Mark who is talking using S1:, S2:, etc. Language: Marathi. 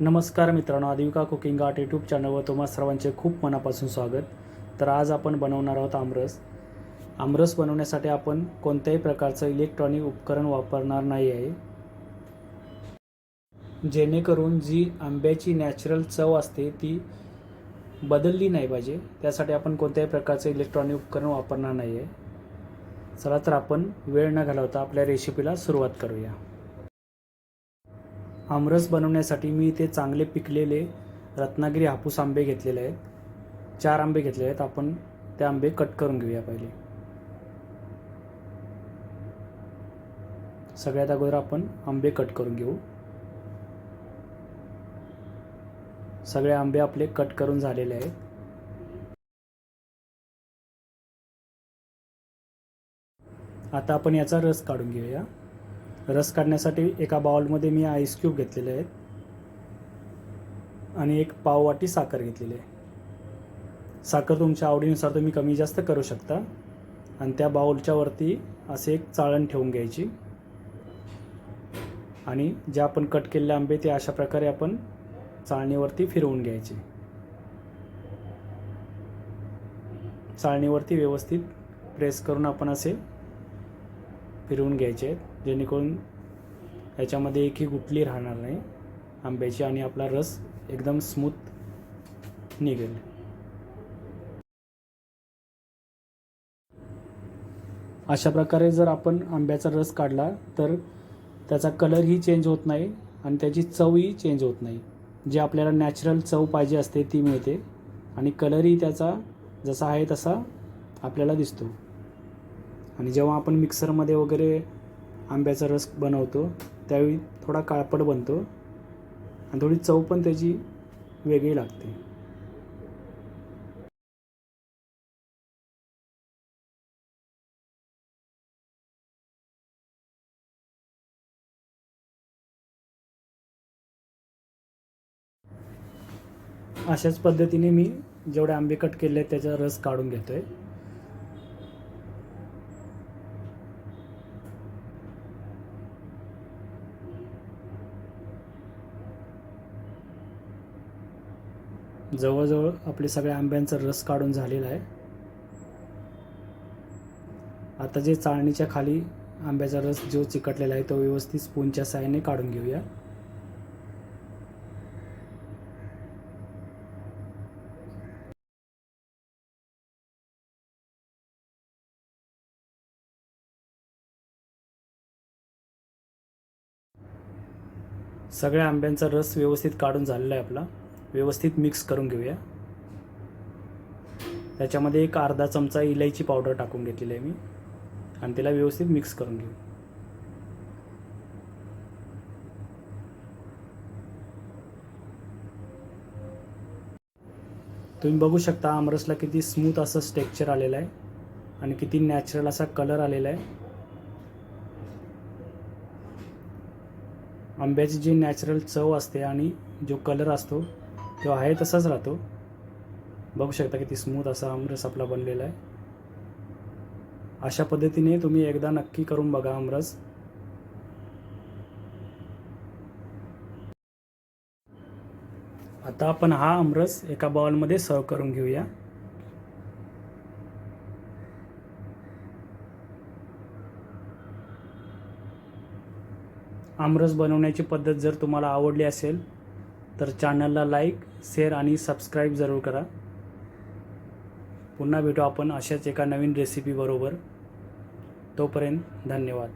S1: नमस्कार मित्रांनो आदिविका कुकिंग आर्ट यूट्यूब चॅनलवर तुम्हा सर्वांचे खूप मनापासून स्वागत. तर आज आपण बनवणार आहोत आमरस. आमरस बनवण्यासाठी आपण कोणत्याही प्रकारचं इलेक्ट्रॉनिक उपकरण वापरणार नाही आहे. जेणेकरून जी आंब्याची नॅचरल चव असते ती बदलली नाही पाहिजे. त्यासाठी आपण कोणत्याही प्रकारचं इलेक्ट्रॉनिक उपकरण वापरणार नाही आहे. चला तर आपण वेळ न घालवता आपल्या रेसिपीला सुरुवात करूया. आमरस बनवण्यासाठी मी इथे चांगले पिकलेले रत्नागिरी हापूस आंबे घेतलेले आहेत. चार आंबे घेतलेले आहेत. आपण ते आंबे कट करून घेऊया पहिले. सगळ्यात अगोदर आपण आंबे कट करून घेऊ. सगळे आंबे आपले कट करून झालेले आहेत. आता आपण याचा रस काढून घेऊया. रस काढण्यासाठी एका बाउलमध्ये मी आईस क्यूब घेतलेले आहेत. आणि एक पाववाटी साखर घेतलेली आहे. साखर तुमच्या आवडीनुसार तुम्ही कमी जास्त करू शकता. आणि त्या बाउलच्या वरती असे एक चाळण ठेवून घ्यायची. आणि जे आपण कट केलेले आंबे ते अशा प्रकारे आपण चाळणीवरती फिरवून घ्यायचे. चाळणीवरती व्यवस्थित प्रेस करून आपण असे फिरवून घ्यायचे आहेत जेणेकरून याच्यामध्ये एकही गुटली राहणार नाही. आंब्याची आणि आपला रस एकदम स्मूथ निघेल. अशा प्रकारे जर आपण आंब्याचा रस काढला तर त्याचा कलरही चेंज होत नाही आणि त्याची चवही चेंज होत नाही. जी आपल्याला नॅचरल चव पाहिजे असते ती मिळते आणि कलरही त्याचा जसा आहे तसा आपल्याला दिसतो. आणि जेव्हा आपण मिक्सरमध्ये वगैरे आंब्याचा रस बनवतो त्यावेळी थोडा काळपट बनतो आणि थोडी चव पण त्याची वेगळी लागते. अशाच पद्धतीने मी जेवढे आंबे कट केले त्याचा रस काढून घेतोय. जवळजवळ आपले सगळ्या आंब्यांचा रस काढून झालेला आहे. आता जे चाळणीच्या खाली आंब्याचा रस जो चिकटलेला आहे तो व्यवस्थित स्पूनच्या साहाय्याने काढून घेऊया. सगळ्या आंब्यांचा रस व्यवस्थित काढून झालेला आहे आपला. व्यवस्थित मिक्स करून घेऊया. त्याच्यामध्ये एक अर्धा चमचा इलायची पावडर टाकून घेतलेली आहे मी. आणि त्याला व्यवस्थित मिक्स करून घेऊ. तुम्ही बघू शकता आमरसला किती स्मूथ असं स्टेक्चर आलेलं आहे. आणि किती नॅचरल असा कलर आलेला आहे. आंब्याची जी नॅचरल चव असते आणि जो कलर असतो तो आहे तसाच राहतो. बघू शकता किती स्मूथ असा आमरस आपला बनलेला आहे. अशा पद्धतीने तुम्ही एकदा नक्की करून बघा आमरस आता आपण हा आमरस एका बाउलमध्ये सर्व करून घेऊया. आमरस बनवण्याची पद्धत जर तुम्हाला आवडली असेल तर चॅनलला लाईक शेअर आणि सबस्क्राईब जरूर करा. पुन्हा भेटू आपण अशाच एका नवीन रेसिपीबरोबर तोपर्यंत धन्यवाद.